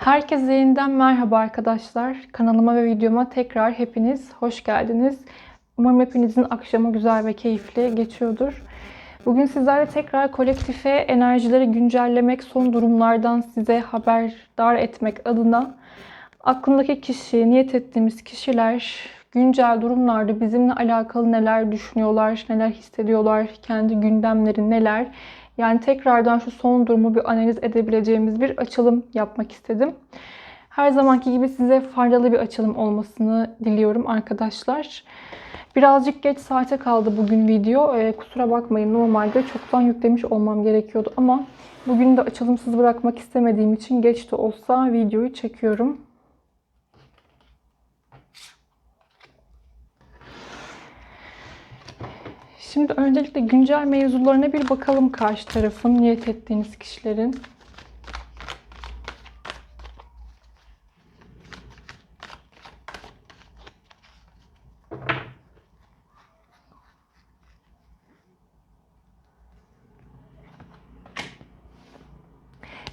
Herkese yeniden merhaba arkadaşlar. Kanalıma ve videoma tekrar hepiniz hoş geldiniz. Umarım hepinizin akşamı güzel ve keyifli geçiyordur. Bugün sizlerle tekrar kolektife enerjileri güncellemek, son durumlardan size haberdar etmek adına aklımdaki kişi, niyet ettiğimiz kişiler güncel durumlarda bizimle alakalı neler düşünüyorlar, neler hissediyorlar, kendi gündemleri neler. Yani tekrardan şu son durumu bir analiz edebileceğimiz bir açılım yapmak istedim. Her zamanki gibi size faydalı bir açılım olmasını diliyorum arkadaşlar. Birazcık geç saate kaldı bugün video. Ee, kusura bakmayın normalde çoktan yüklemiş olmam gerekiyordu ama bugün de açılımsız bırakmak istemediğim için geç de olsa videoyu çekiyorum. Şimdi öncelikle güncel mevzularına bir bakalım karşı tarafın, niyet ettiğiniz kişilerin.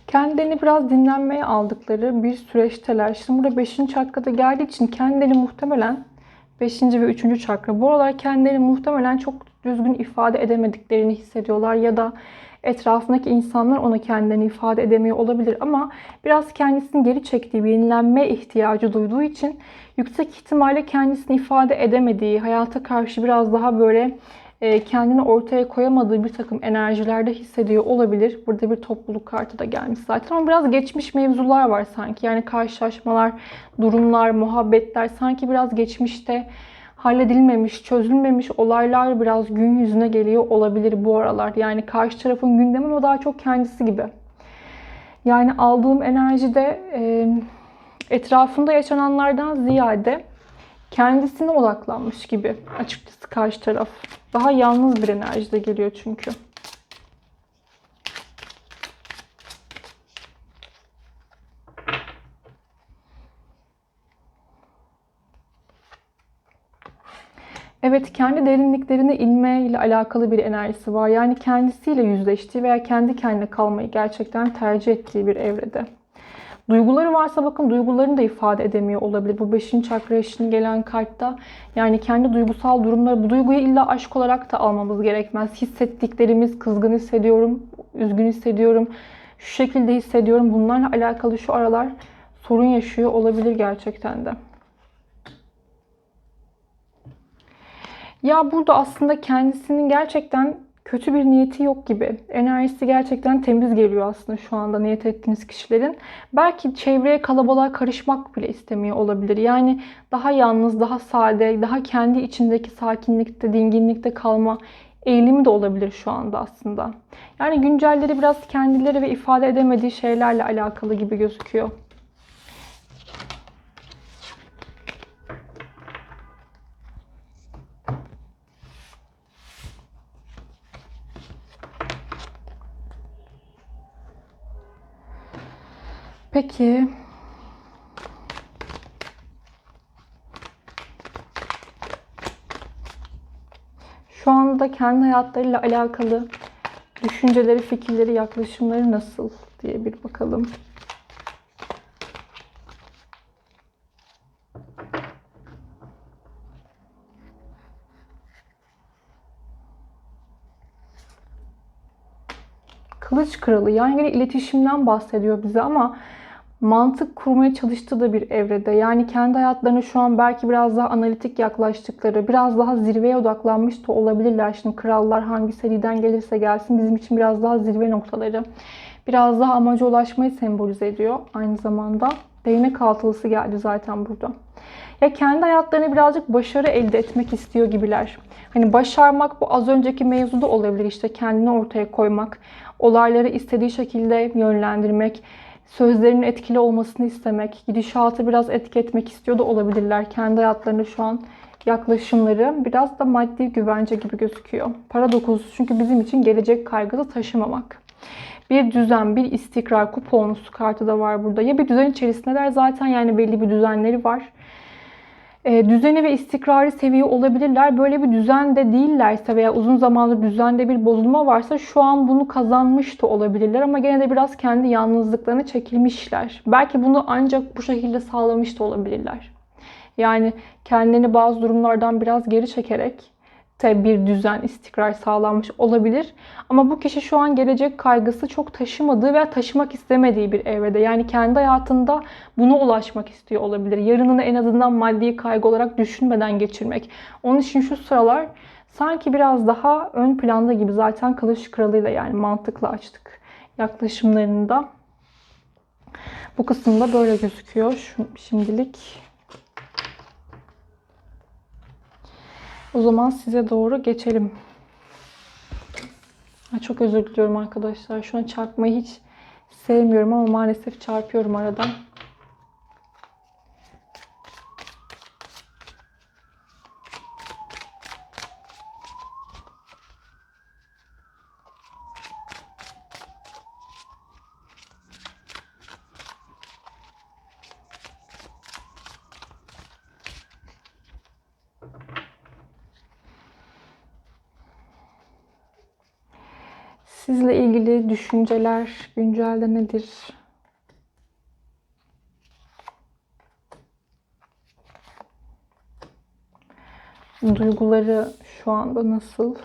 Kendilerini biraz dinlenmeye aldıkları bir süreçteler. Şimdi burada 5. çakrada geldiği için kendilerini muhtemelen 5. ve 3. çakra. Bu aralar kendilerini muhtemelen çok düzgün ifade edemediklerini hissediyorlar ya da etrafındaki insanlar ona kendilerini ifade edemiyor olabilir ama biraz kendisini geri çektiği, bir yenilenme ihtiyacı duyduğu için yüksek ihtimalle kendisini ifade edemediği, hayata karşı biraz daha böyle e, kendini ortaya koyamadığı bir takım enerjilerde hissediyor olabilir. Burada bir topluluk kartı da gelmiş zaten ama biraz geçmiş mevzular var sanki. Yani karşılaşmalar, durumlar, muhabbetler sanki biraz geçmişte halledilmemiş, çözülmemiş olaylar biraz gün yüzüne geliyor olabilir bu aralar. Yani karşı tarafın gündemi ama daha çok kendisi gibi. Yani aldığım enerjide e, etrafında yaşananlardan ziyade kendisine odaklanmış gibi açıkçası karşı taraf. Daha yalnız bir enerjide geliyor çünkü. Evet, kendi derinliklerine inme ile alakalı bir enerjisi var. Yani kendisiyle yüzleştiği veya kendi kendine kalmayı gerçekten tercih ettiği bir evrede. Duyguları varsa bakın duygularını da ifade edemiyor olabilir. Bu 5. çakra şimdi gelen kartta yani kendi duygusal durumları bu duyguyu illa aşk olarak da almamız gerekmez. Hissettiklerimiz kızgın hissediyorum, üzgün hissediyorum, şu şekilde hissediyorum. Bunlarla alakalı şu aralar sorun yaşıyor olabilir gerçekten de. Ya burada aslında kendisinin gerçekten kötü bir niyeti yok gibi. Enerjisi gerçekten temiz geliyor aslında şu anda niyet ettiğiniz kişilerin. Belki çevreye kalabalığa karışmak bile istemiyor olabilir. Yani daha yalnız, daha sade, daha kendi içindeki sakinlikte, dinginlikte kalma eğilimi de olabilir şu anda aslında. Yani güncelleri biraz kendileri ve ifade edemediği şeylerle alakalı gibi gözüküyor. Peki. Şu anda kendi hayatlarıyla alakalı düşünceleri, fikirleri, yaklaşımları nasıl diye bir bakalım. Kılıç kralı yani iletişimden bahsediyor bize ama mantık kurmaya çalıştığı da bir evrede. Yani kendi hayatlarına şu an belki biraz daha analitik yaklaştıkları, biraz daha zirveye odaklanmış da olabilirler. Şimdi krallar hangi seriden gelirse gelsin bizim için biraz daha zirve noktaları. Biraz daha amaca ulaşmayı sembolize ediyor aynı zamanda. Değnek altılısı geldi zaten burada. Ya kendi hayatlarına birazcık başarı elde etmek istiyor gibiler. Hani başarmak bu az önceki mevzuda olabilir işte kendini ortaya koymak, olayları istediği şekilde yönlendirmek, sözlerinin etkili olmasını istemek, gidişatı biraz etki etmek istiyor da olabilirler. Kendi hayatlarında şu an yaklaşımları biraz da maddi güvence gibi gözüküyor. Para dokuzusu çünkü bizim için gelecek kaygısı taşımamak. Bir düzen, bir istikrar, kuponlusu kartı da var burada. Ya bir düzen içerisindeler zaten yani belli bir düzenleri var. E, düzeni ve istikrarı seviyor olabilirler. Böyle bir düzende değillerse veya uzun zamandır düzende bir bozulma varsa şu an bunu kazanmış da olabilirler ama gene de biraz kendi yalnızlıklarına çekilmişler. Belki bunu ancak bu şekilde sağlamış da olabilirler. Yani kendini bazı durumlardan biraz geri çekerek bir düzen, istikrar sağlanmış olabilir. Ama bu kişi şu an gelecek kaygısı çok taşımadığı veya taşımak istemediği bir evrede. Yani kendi hayatında buna ulaşmak istiyor olabilir. Yarınını en azından maddi kaygı olarak düşünmeden geçirmek. Onun için şu sıralar sanki biraz daha ön planda gibi zaten kılıç kralıyla yani mantıklı açtık yaklaşımlarında. Bu kısımda böyle gözüküyor şimdilik. O zaman size doğru geçelim. Çok özür diliyorum arkadaşlar. Şu an çarpmayı hiç sevmiyorum ama maalesef çarpıyorum aradan. Sizle ilgili düşünceler güncelde nedir? Duyguları şu anda nasıl?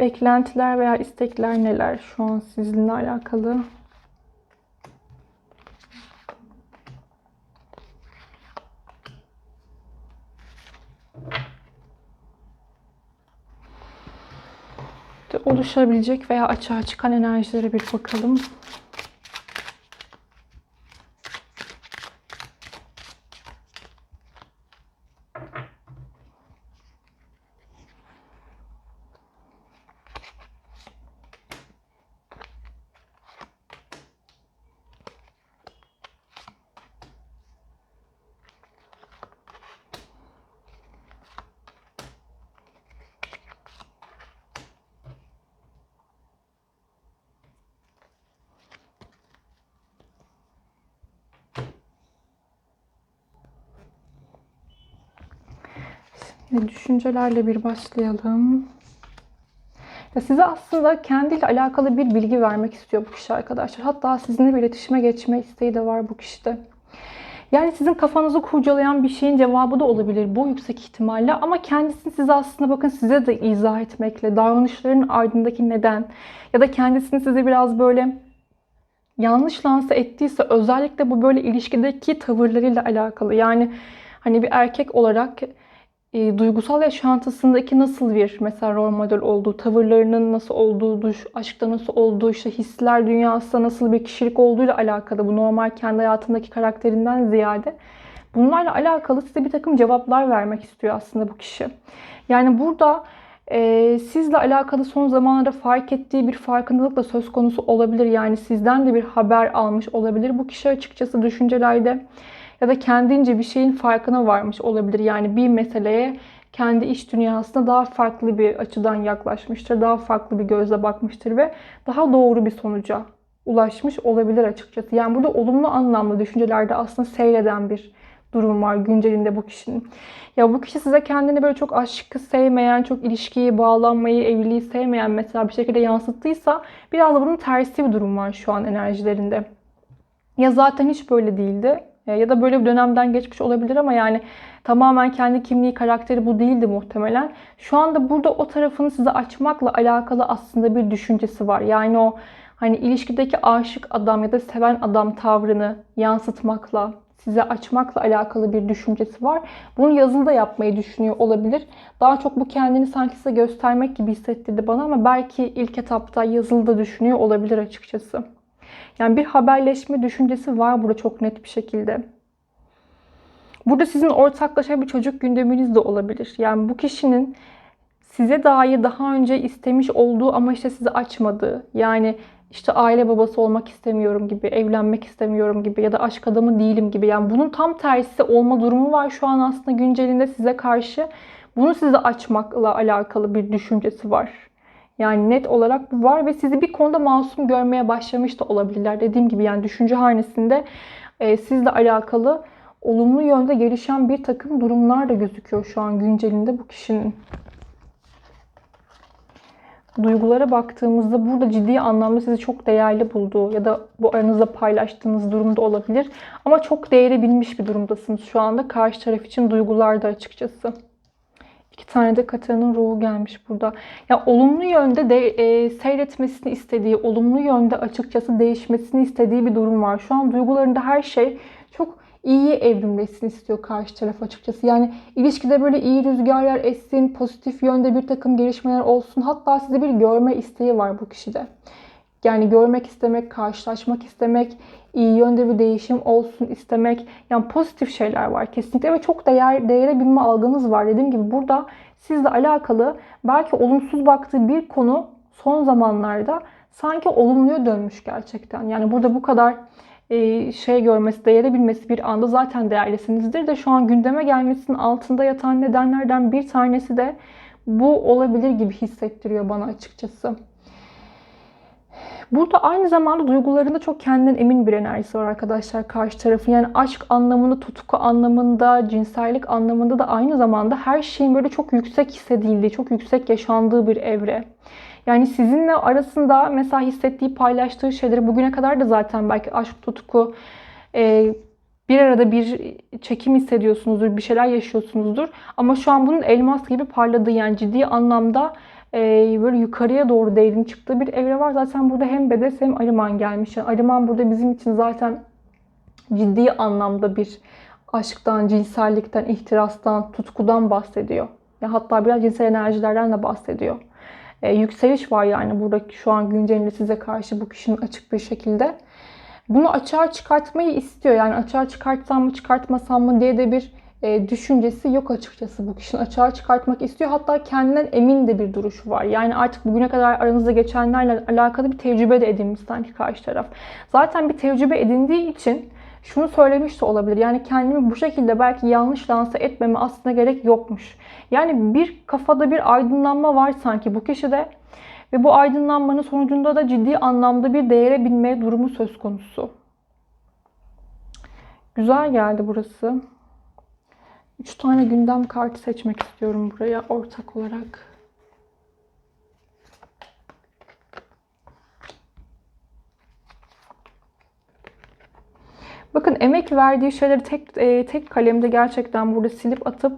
Beklentiler veya istekler neler şu an sizinle alakalı? Oluşabilecek veya açığa çıkan enerjilere bir bakalım. Ve düşüncelerle bir başlayalım. Ya size aslında kendiyle alakalı bir bilgi vermek istiyor bu kişi arkadaşlar. Hatta sizinle bir iletişime geçme isteği de var bu kişide. Yani sizin kafanızı kurcalayan bir şeyin cevabı da olabilir bu yüksek ihtimalle. Ama kendisini size aslında bakın size de izah etmekle, davranışların ardındaki neden ya da kendisini size biraz böyle yanlış lanse ettiyse özellikle bu böyle ilişkideki tavırlarıyla alakalı. Yani hani bir erkek olarak e, duygusal yaşantısındaki nasıl bir mesela rol model olduğu, tavırlarının nasıl olduğu, duş, aşkta nasıl olduğu, işte hisler dünyasında nasıl bir kişilik olduğuyla alakalı. Bu normal kendi hayatındaki karakterinden ziyade. Bunlarla alakalı size bir takım cevaplar vermek istiyor aslında bu kişi. Yani burada e, sizle alakalı son zamanlarda fark ettiği bir farkındalık da söz konusu olabilir. Yani sizden de bir haber almış olabilir. Bu kişi açıkçası düşüncelerde ya da kendince bir şeyin farkına varmış olabilir. Yani bir meseleye kendi iç dünyasına daha farklı bir açıdan yaklaşmıştır. Daha farklı bir gözle bakmıştır ve daha doğru bir sonuca ulaşmış olabilir açıkçası. Yani burada olumlu anlamda düşüncelerde aslında seyreden bir durum var güncelinde bu kişinin. Ya bu kişi size kendini böyle çok aşkı sevmeyen, çok ilişkiyi, bağlanmayı, evliliği sevmeyen mesela bir şekilde yansıttıysa biraz da bunun tersi bir durum var şu an enerjilerinde. Ya zaten hiç böyle değildi ya da böyle bir dönemden geçmiş olabilir ama yani tamamen kendi kimliği, karakteri bu değildi muhtemelen. Şu anda burada o tarafını size açmakla alakalı aslında bir düşüncesi var. Yani o hani ilişkideki aşık adam ya da seven adam tavrını yansıtmakla, size açmakla alakalı bir düşüncesi var. Bunu yazılı da yapmayı düşünüyor olabilir. Daha çok bu kendini sanki size göstermek gibi hissettirdi bana ama belki ilk etapta yazılı da düşünüyor olabilir açıkçası. Yani bir haberleşme düşüncesi var burada çok net bir şekilde. Burada sizin ortaklaşa bir çocuk gündeminiz de olabilir. Yani bu kişinin size dair daha önce istemiş olduğu ama işte sizi açmadığı. Yani işte aile babası olmak istemiyorum gibi, evlenmek istemiyorum gibi ya da aşk adamı değilim gibi. Yani bunun tam tersi olma durumu var şu an aslında güncelinde size karşı. bunu size açmakla alakalı bir düşüncesi var. Yani net olarak bu var ve sizi bir konuda masum görmeye başlamış da olabilirler. Dediğim gibi yani düşünce hanesinde e, sizle alakalı olumlu yönde gelişen bir takım durumlar da gözüküyor şu an güncelinde bu kişinin. Duygulara baktığımızda burada ciddi anlamda sizi çok değerli bulduğu ya da bu aranızda paylaştığınız durumda olabilir. Ama çok değeri bilmiş bir durumdasınız şu anda karşı taraf için duygularda açıkçası. İki tane de Katar'ın ruhu gelmiş burada. Ya olumlu yönde de e, seyretmesini istediği, olumlu yönde açıkçası değişmesini istediği bir durum var. Şu an duygularında her şey çok iyiye evrimlesin istiyor karşı taraf açıkçası. Yani ilişkide böyle iyi rüzgarlar essin, pozitif yönde bir takım gelişmeler olsun. Hatta size bir görme isteği var bu kişide. Yani görmek istemek, karşılaşmak istemek, iyi yönde bir değişim olsun istemek. Yani pozitif şeyler var kesinlikle ve çok değer, değere bilme algınız var. Dediğim gibi burada sizle alakalı belki olumsuz baktığı bir konu son zamanlarda sanki olumluya dönmüş gerçekten. Yani burada bu kadar e, şey görmesi, değeri bilmesi bir anda zaten değerlisinizdir de şu an gündeme gelmesinin altında yatan nedenlerden bir tanesi de bu olabilir gibi hissettiriyor bana açıkçası. Burada aynı zamanda duygularında çok kendinden emin bir enerjisi var arkadaşlar karşı tarafın. Yani aşk anlamında, tutku anlamında, cinsellik anlamında da aynı zamanda her şeyin böyle çok yüksek hissedildiği, çok yüksek yaşandığı bir evre. Yani sizinle arasında mesela hissettiği, paylaştığı şeyleri bugüne kadar da zaten belki aşk, tutku, e, bir arada bir çekim hissediyorsunuzdur, bir şeyler yaşıyorsunuzdur. Ama şu an bunun elmas gibi parladığı yani ciddi anlamda e, böyle yukarıya doğru değerin çıktığı bir evre var. Zaten burada hem Bedes hem Arıman gelmiş. Yani Arıman burada bizim için zaten ciddi anlamda bir aşktan, cinsellikten, ihtirastan, tutkudan bahsediyor. Ya hatta biraz cinsel enerjilerden de bahsediyor. E, yükseliş var yani burada şu an güncelinde size karşı bu kişinin açık bir şekilde. Bunu açığa çıkartmayı istiyor. Yani açığa çıkartsam mı çıkartmasam mı diye de bir e, düşüncesi yok açıkçası bu kişinin. Açığa çıkartmak istiyor. Hatta kendinden emin de bir duruşu var. Yani artık bugüne kadar aranızda geçenlerle alakalı bir tecrübe de edinmiş sanki karşı taraf. Zaten bir tecrübe edindiği için şunu söylemiş de olabilir. Yani kendimi bu şekilde belki yanlış lanse etmeme aslında gerek yokmuş. Yani bir kafada bir aydınlanma var sanki bu kişide. Ve bu aydınlanmanın sonucunda da ciddi anlamda bir değere binme durumu söz konusu. Güzel geldi burası. 3 tane gündem kartı seçmek istiyorum buraya ortak olarak. Bakın emek verdiği şeyleri tek e, tek kalemde gerçekten burada silip atıp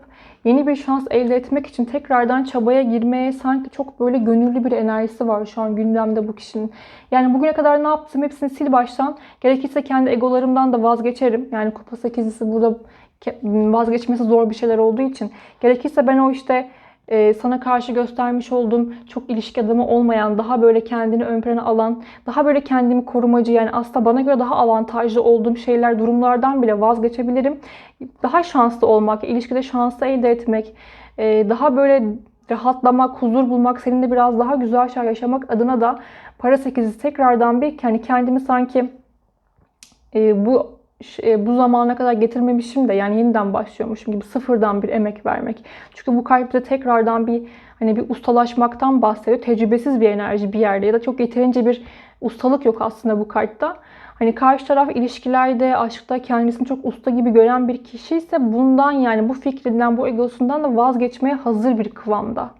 yeni bir şans elde etmek için tekrardan çabaya girmeye sanki çok böyle gönüllü bir enerjisi var şu an gündemde bu kişinin. Yani bugüne kadar ne yaptım hepsini sil baştan. Gerekirse kendi egolarımdan da vazgeçerim. Yani kupa sekizlisi burada vazgeçmesi zor bir şeyler olduğu için. Gerekirse ben o işte e, sana karşı göstermiş olduğum çok ilişki adamı olmayan, daha böyle kendini ön plana alan, daha böyle kendimi korumacı yani aslında bana göre daha avantajlı olduğum şeyler, durumlardan bile vazgeçebilirim. Daha şanslı olmak, ilişkide şanslı elde etmek, e, daha böyle rahatlamak, huzur bulmak, seninle biraz daha güzel şeyler yaşamak adına da para sekizi tekrardan bir hani kendimi sanki e, bu bu zamana kadar getirmemişim de yani yeniden başlıyormuşum gibi sıfırdan bir emek vermek. Çünkü bu kalpte tekrardan bir hani bir ustalaşmaktan bahsediyor. Tecrübesiz bir enerji bir yerde ya da çok yeterince bir ustalık yok aslında bu kartta. Hani karşı taraf ilişkilerde, aşkta kendisini çok usta gibi gören bir kişi ise bundan yani bu fikrinden, bu egosundan da vazgeçmeye hazır bir kıvamda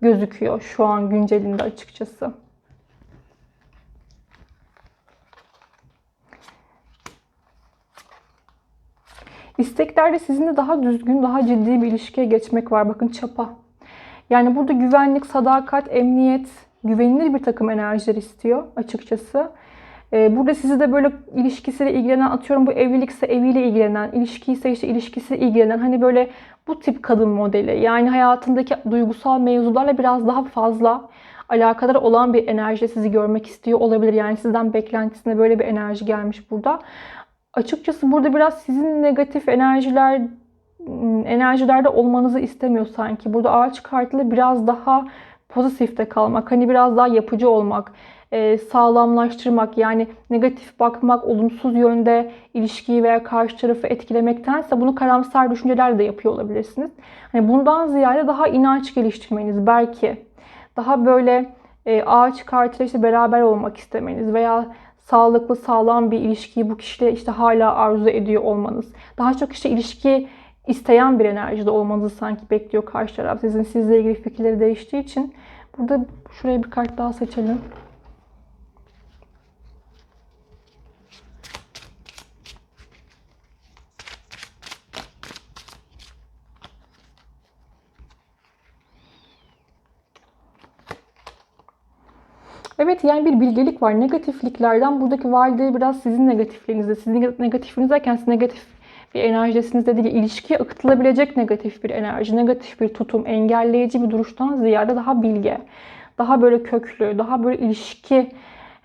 gözüküyor şu an güncelinde açıkçası. İsteklerde sizinle daha düzgün, daha ciddi bir ilişkiye geçmek var. Bakın çapa. Yani burada güvenlik, sadakat, emniyet, güvenilir bir takım enerjiler istiyor açıkçası. Ee, burada sizi de böyle ilişkisiyle ilgilenen, atıyorum bu evlilikse eviyle ilgilenen, ilişki ise işte ilişkisiyle ilgilenen hani böyle bu tip kadın modeli. Yani hayatındaki duygusal mevzularla biraz daha fazla alakadar olan bir enerji sizi görmek istiyor olabilir. Yani sizden beklentisine böyle bir enerji gelmiş burada açıkçası burada biraz sizin negatif enerjiler enerjilerde olmanızı istemiyor sanki. Burada ağaç kartıyla biraz daha pozitifte kalmak, hani biraz daha yapıcı olmak, sağlamlaştırmak yani negatif bakmak, olumsuz yönde ilişkiyi veya karşı tarafı etkilemektense bunu karamsar düşünceler de yapıyor olabilirsiniz. Hani bundan ziyade daha inanç geliştirmeniz belki daha böyle ağaç kartıyla işte beraber olmak istemeniz veya sağlıklı, sağlam bir ilişkiyi bu kişiyle işte hala arzu ediyor olmanız. Daha çok işte ilişki isteyen bir enerjide olmanızı sanki bekliyor karşı taraf. Sizin sizle ilgili fikirleri değiştiği için burada şuraya bir kart daha seçelim. Evet yani bir bilgelik var. Negatifliklerden buradaki valide biraz sizin negatifliğinizde. Sizin negatifiniz derken siz negatif bir enerjisinizde değil. ilişkiye akıtılabilecek negatif bir enerji, negatif bir tutum, engelleyici bir duruştan ziyade daha bilge, daha böyle köklü, daha böyle ilişki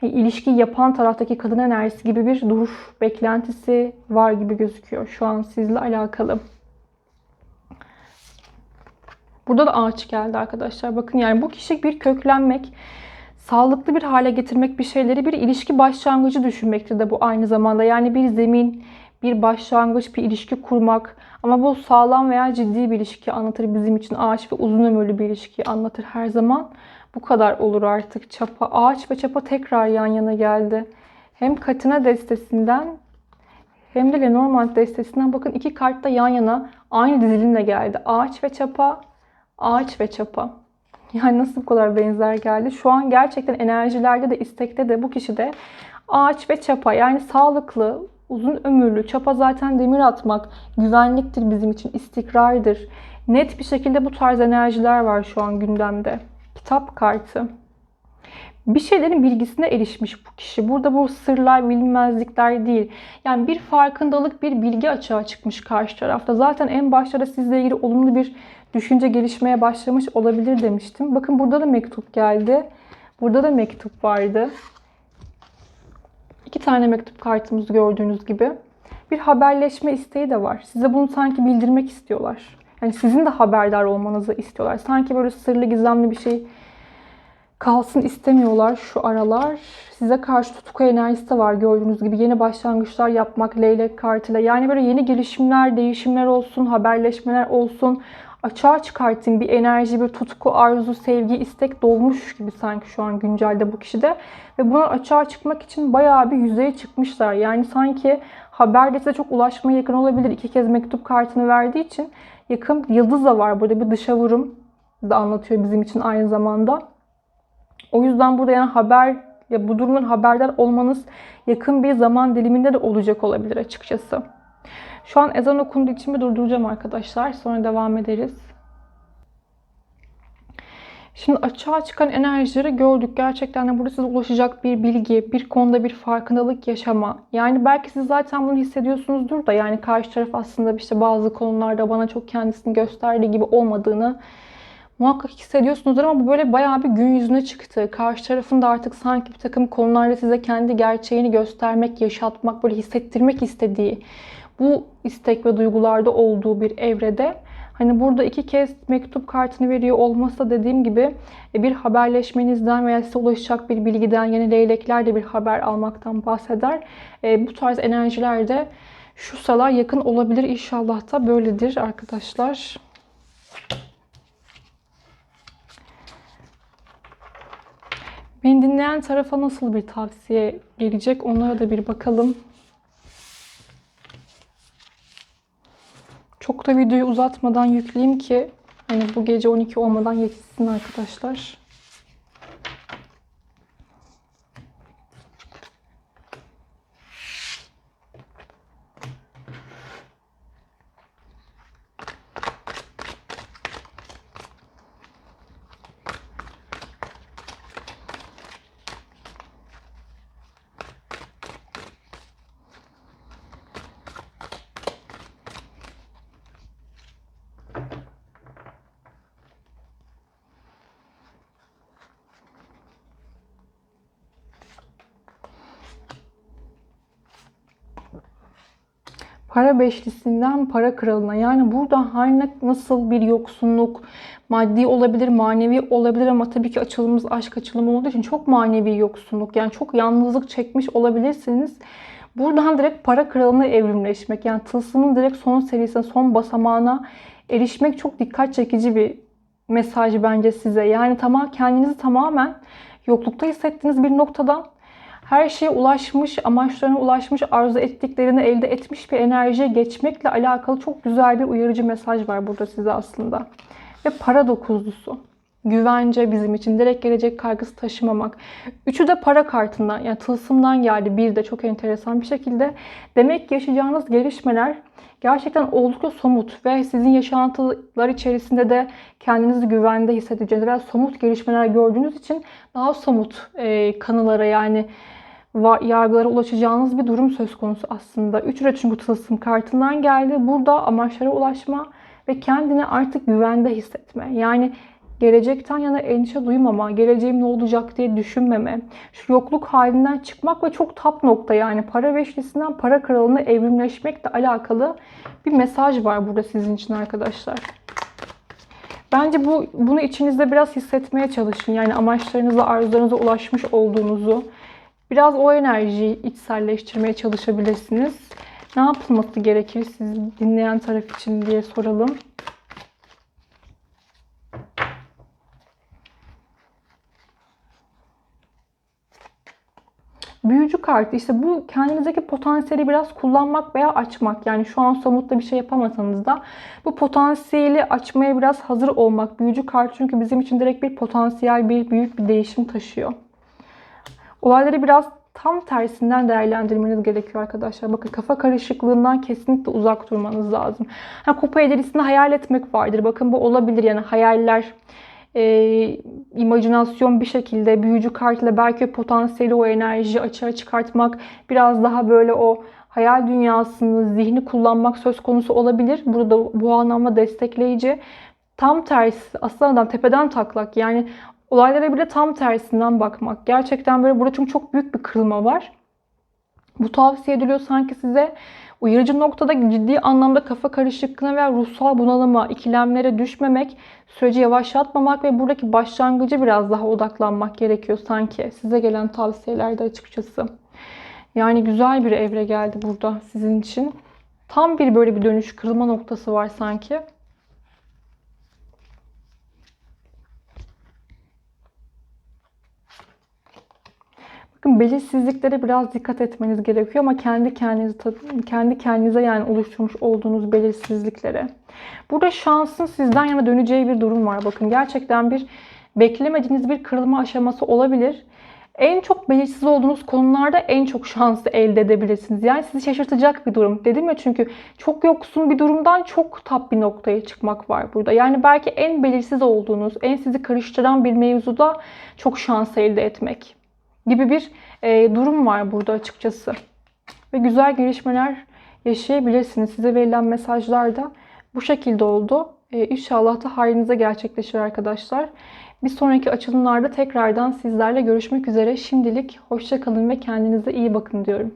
ilişki yapan taraftaki kadın enerjisi gibi bir duruş beklentisi var gibi gözüküyor şu an sizle alakalı. Burada da ağaç geldi arkadaşlar. Bakın yani bu kişi bir köklenmek, sağlıklı bir hale getirmek bir şeyleri bir ilişki başlangıcı düşünmektir de bu aynı zamanda. Yani bir zemin, bir başlangıç, bir ilişki kurmak. Ama bu sağlam veya ciddi bir ilişki anlatır bizim için. Ağaç ve uzun ömürlü bir ilişki anlatır her zaman. Bu kadar olur artık. Çapa, ağaç ve çapa tekrar yan yana geldi. Hem Katina destesinden hem de Lenormand destesinden bakın iki kart da yan yana aynı dizilimle geldi. Ağaç ve çapa, ağaç ve çapa. Yani nasıl bu kadar benzer geldi? Şu an gerçekten enerjilerde de istekte de bu kişi de ağaç ve çapa yani sağlıklı, uzun ömürlü. Çapa zaten demir atmak, güvenliktir bizim için, istikrardır. Net bir şekilde bu tarz enerjiler var şu an gündemde. Kitap kartı. Bir şeylerin bilgisine erişmiş bu kişi. Burada bu sırlar, bilinmezlikler değil. Yani bir farkındalık, bir bilgi açığa çıkmış karşı tarafta. Zaten en başta da sizle ilgili olumlu bir düşünce gelişmeye başlamış olabilir demiştim. Bakın burada da mektup geldi. Burada da mektup vardı. İki tane mektup kartımız gördüğünüz gibi. Bir haberleşme isteği de var. Size bunu sanki bildirmek istiyorlar. Yani sizin de haberdar olmanızı istiyorlar. Sanki böyle sırlı gizemli bir şey kalsın istemiyorlar şu aralar. Size karşı tutku enerjisi de var gördüğünüz gibi. Yeni başlangıçlar yapmak leylek kartıyla. Yani böyle yeni gelişimler, değişimler olsun, haberleşmeler olsun. Açığa çıkartayım bir enerji, bir tutku, arzu, sevgi, istek dolmuş gibi sanki şu an güncelde bu kişide. Ve buna açığa çıkmak için bayağı bir yüzeye çıkmışlar. Yani sanki haberde size çok ulaşmaya yakın olabilir. İki kez mektup kartını verdiği için yakın yıldız da var burada bir dışa vurum da anlatıyor bizim için aynı zamanda. O yüzden burada yani haber ya bu durumun haberdar olmanız yakın bir zaman diliminde de olacak olabilir açıkçası. Şu an ezan okunduğu için bir durduracağım arkadaşlar. Sonra devam ederiz. Şimdi açığa çıkan enerjileri gördük. Gerçekten de burada size ulaşacak bir bilgi, bir konuda bir farkındalık yaşama. Yani belki siz zaten bunu hissediyorsunuzdur da yani karşı taraf aslında işte bazı konularda bana çok kendisini gösterdiği gibi olmadığını muhakkak hissediyorsunuzdur ama bu böyle bayağı bir gün yüzüne çıktı. Karşı tarafın da artık sanki bir takım konularda size kendi gerçeğini göstermek, yaşatmak, böyle hissettirmek istediği bu istek ve duygularda olduğu bir evrede Hani burada iki kez mektup kartını veriyor olmasa dediğim gibi e, bir haberleşmenizden veya size ulaşacak bir bilgiden yeni leyleklerle bir haber almaktan bahseder. E, bu tarz enerjilerde şu sıralar yakın olabilir. İnşallah da böyledir arkadaşlar. Beni dinleyen tarafa nasıl bir tavsiye gelecek onlara da bir bakalım. Çok da videoyu uzatmadan yükleyeyim ki hani bu gece 12 olmadan yetişsin arkadaşlar. Para beşlisinden para kralına. Yani burada her nasıl bir yoksunluk, maddi olabilir, manevi olabilir ama tabii ki açılımımız aşk açılımı olduğu için çok manevi yoksunluk. Yani çok yalnızlık çekmiş olabilirsiniz. Buradan direkt para kralına evrimleşmek. Yani tılsımın direkt son seviyesine, son basamağına erişmek çok dikkat çekici bir mesaj bence size. Yani tamam kendinizi tamamen yoklukta hissettiğiniz bir noktadan her şeye ulaşmış, amaçlarına ulaşmış, arzu ettiklerini elde etmiş bir enerjiye geçmekle alakalı çok güzel bir uyarıcı mesaj var burada size aslında. Ve para dokuzlusu. Güvence bizim için. Direkt gelecek kaygısı taşımamak. Üçü de para kartından yani tılsımdan geldi. Bir de çok enteresan bir şekilde. Demek ki yaşayacağınız gelişmeler gerçekten oldukça somut ve sizin yaşantılar içerisinde de kendinizi güvende hissedeceğiniz veya somut gelişmeler gördüğünüz için daha somut e, kanılara yani yargılara ulaşacağınız bir durum söz konusu aslında. 3 lira çünkü tılsım kartından geldi. Burada amaçlara ulaşma ve kendini artık güvende hissetme. Yani gelecekten yana endişe duymama, geleceğim ne olacak diye düşünmeme, şu yokluk halinden çıkmak ve çok tap nokta yani para beşlisinden para kralına evrimleşmekle alakalı bir mesaj var burada sizin için arkadaşlar. Bence bu bunu içinizde biraz hissetmeye çalışın. Yani amaçlarınıza, arzularınıza ulaşmış olduğunuzu, Biraz o enerjiyi içselleştirmeye çalışabilirsiniz. Ne yapılması gerekir siz dinleyen taraf için diye soralım. Büyücü kartı işte bu kendinizdeki potansiyeli biraz kullanmak veya açmak. Yani şu an somutta bir şey yapamasanız da bu potansiyeli açmaya biraz hazır olmak. Büyücü kartı çünkü bizim için direkt bir potansiyel, bir büyük bir değişim taşıyor. Olayları biraz tam tersinden değerlendirmeniz gerekiyor arkadaşlar. Bakın kafa karışıklığından kesinlikle uzak durmanız lazım. Ha, kupa ederisinde hayal etmek vardır. Bakın bu olabilir yani hayaller, e, imajinasyon bir şekilde büyücü kartla belki potansiyeli o enerjiyi açığa çıkartmak, biraz daha böyle o hayal dünyasını, zihni kullanmak söz konusu olabilir. Burada bu anlamda destekleyici. Tam tersi aslında adam tepeden taklak yani Olaylara bile tam tersinden bakmak. Gerçekten böyle burada çünkü çok büyük bir kırılma var. Bu tavsiye ediliyor sanki size uyarıcı noktada ciddi anlamda kafa karışıklığına veya ruhsal bunalıma, ikilemlere düşmemek, süreci yavaşlatmamak ve buradaki başlangıcı biraz daha odaklanmak gerekiyor sanki. Size gelen tavsiyelerde açıkçası. Yani güzel bir evre geldi burada sizin için. Tam bir böyle bir dönüş, kırılma noktası var sanki. Belirsizliklere biraz dikkat etmeniz gerekiyor ama kendi kendinize kendi kendinize yani oluşturmuş olduğunuz belirsizliklere. Burada şansın sizden yana döneceği bir durum var. Bakın gerçekten bir beklemediğiniz bir kırılma aşaması olabilir. En çok belirsiz olduğunuz konularda en çok şansı elde edebilirsiniz. Yani sizi şaşırtacak bir durum. Dedim ya çünkü çok yoksun bir durumdan çok tap bir noktaya çıkmak var burada. Yani belki en belirsiz olduğunuz, en sizi karıştıran bir mevzuda çok şans elde etmek gibi bir e, durum var burada açıkçası. Ve güzel gelişmeler yaşayabilirsiniz. Size verilen mesajlar da bu şekilde oldu. E, inşallah da hayrınıza gerçekleşir arkadaşlar. Bir sonraki açılımlarda tekrardan sizlerle görüşmek üzere. Şimdilik hoşçakalın ve kendinize iyi bakın diyorum.